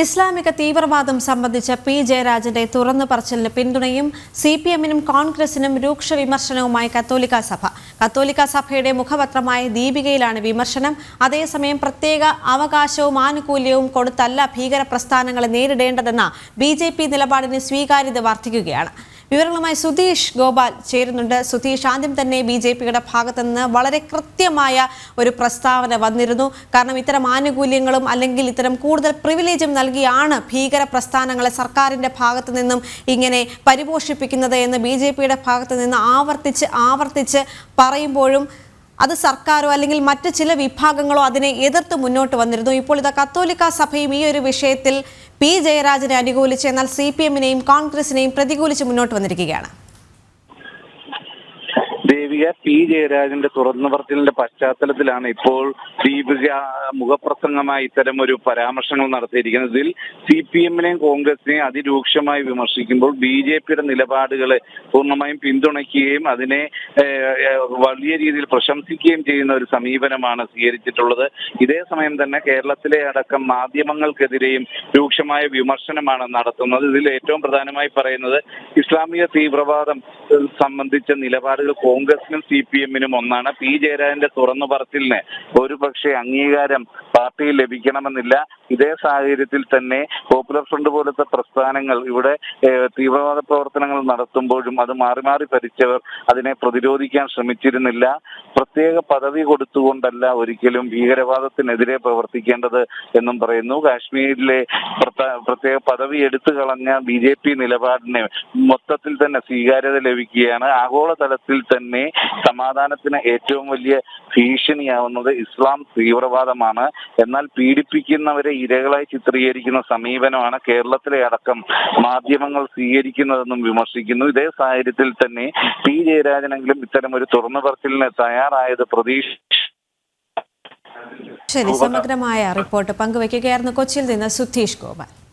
ഇസ്ലാമിക തീവ്രവാദം സംബന്ധിച്ച പി ജയരാജന്റെ തുറന്നു പറച്ചിലിന് പിന്തുണയും സി പി എമ്മിനും കോൺഗ്രസിനും രൂക്ഷ വിമർശനവുമായി കത്തോലിക്ക സഭ. കത്തോലിക്ക സഭയുടെ മുഖപത്രമായ ദീപികയിലാണ് വിമർശനം. അതേസമയം പ്രത്യേക അവകാശവും ആനുകൂല്യവും കൊടുത്തല്ല ഭീകര പ്രസ്ഥാനങ്ങളെ നേരിടേണ്ടതെന്ന ബി നിലപാടിന് സ്വീകാര്യത വർദ്ധിക്കുകയാണ്. വിവരങ്ങളുമായി സുധീഷ് ഗോപാൽ ചേരുന്നുണ്ട്. സുധീഷ് ആദ്യം തന്നെ ബി ജെ പിയുടെ ഭാഗത്തു നിന്ന് വളരെ കൃത്യമായ ഒരു പ്രസ്താവന വന്നിരുന്നു. കാരണം ഇത്തരം ആനുകൂല്യങ്ങളും അല്ലെങ്കിൽ ഇത്തരം കൂടുതൽ പ്രിവിലേജും നൽകിയാണ് ഭീകര പ്രസ്ഥാനങ്ങളെ സർക്കാരിന്റെ ഭാഗത്തു നിന്നും ഇങ്ങനെ പരിപോഷിപ്പിക്കുന്നത് എന്ന് ബി ജെ പിയുടെ ഭാഗത്തു നിന്ന് ആവർത്തിച്ച് ആവർത്തിച്ച് പറയുമ്പോഴും അത് സർക്കാരോ അല്ലെങ്കിൽ മറ്റ് ചില വിഭാഗങ്ങളോ അതിനെ എതിർത്ത് മുന്നോട്ട് വന്നിരുന്നു. ഇപ്പോൾ ഇത് കത്തോലിക്ക സഭയും ഈ ഒരു വിഷയത്തിൽ പി ജയരാജനെ അനുകൂലിച്ച് എന്നാൽ സി പി എമ്മിനെയും കോൺഗ്രസിനെയും പ്രതികൂലിച്ച് മുന്നോട്ട് വന്നിരിക്കുകയാണ്. ദേവിക പി ജയരാജന്റെ തുറന്നു പശ്ചാത്തലത്തിലാണ് ഇപ്പോൾ ദീപിക മുഖപ്രസംഗമായി ഇത്തരം ഒരു പരാമർശങ്ങൾ നടത്തിയിരിക്കുന്നത്. ഇതിൽ സി പി എമ്മിനെയും കോൺഗ്രസിനെയും അതിരൂക്ഷമായി വിമർശിക്കുമ്പോൾ ബി ജെ പിയുടെ നിലപാടുകളെ പൂർണമായും പിന്തുണയ്ക്കുകയും അതിനെ വലിയ രീതിയിൽ പ്രശംസിക്കുകയും ചെയ്യുന്ന ഒരു സമീപനമാണ് സ്വീകരിച്ചിട്ടുള്ളത്. ഇതേ സമയം തന്നെ കേരളത്തിലെ അടക്കം മാധ്യമങ്ങൾക്കെതിരെയും രൂക്ഷമായ വിമർശനമാണ് നടത്തുന്നത്. ഇതിൽ ഏറ്റവും പ്രധാനമായി പറയുന്നത് ഇസ്ലാമിക തീവ്രവാദം സംബന്ധിച്ച നിലപാടുകൾ കോൺഗ്രസിനും സി പി എമ്മിനും ഒന്നാണ്. പി ജയരാജന്റെ തുറന്നു പറച്ചിലിന് ഒരുപക്ഷെ അംഗീകാരം പാർട്ടിയിൽ ലഭിക്കണമെന്നില്ല. ഇതേ സാഹചര്യത്തിൽ തന്നെ പോപ്പുലർ ഫ്രണ്ട് പോലത്തെ പ്രസ്ഥാനങ്ങൾ ഇവിടെ തീവ്രവാദ പ്രവർത്തനങ്ങൾ നടത്തുമ്പോഴും അത് മാറി മാറി ഭരിച്ചവർ അതിനെ പ്രതിരോധിക്കാൻ ശ്രമിച്ചിരുന്നില്ല. പ്രത്യേക പദവി കൊടുത്തുകൊണ്ടല്ല ഒരിക്കലും ഭീകരവാദത്തിനെതിരെ പ്രവർത്തിക്കേണ്ടത് എന്നും പറയുന്നു. കാശ്മീരിലെ പ്രത്യേക പദവി എടുത്തു കളഞ്ഞ ബി ജെ പി നിലപാടിന് മൊത്തത്തിൽ തന്നെ സ്വീകാര്യത ലഭിക്കുകയാണ്. ആഗോളതലത്തിൽ തന്നെ സമാധാനത്തിന് ഏറ്റവും വലിയ ഭീഷണിയാവുന്നത് ഇസ്ലാം തീവ്രവാദമാണ്. എന്നാൽ പീഡിപ്പിക്കുന്നവരെ ഇരകളായി ചിത്രീകരിക്കുന്ന സമീപനമാണ് കേരളത്തിലെ അടക്കം മാധ്യമങ്ങൾ സ്വീകരിക്കുന്നതെന്നും വിമർശിക്കുന്നു. ഇതേ സാഹചര്യത്തിൽ തന്നെ പി. ജയരാജനെങ്കിലും ഇത്തരം ഒരു തുറന്നു പറച്ചിലിന് തയ്യാറായത് പ്രതീക്ഷ ശരി സമഗ്രമായ റിപ്പോർട്ട് പങ്കുവയ്ക്കുകയായിരുന്നു കൊച്ചിയിൽ നിന്ന് സുധീഷ് ഗോപാൽ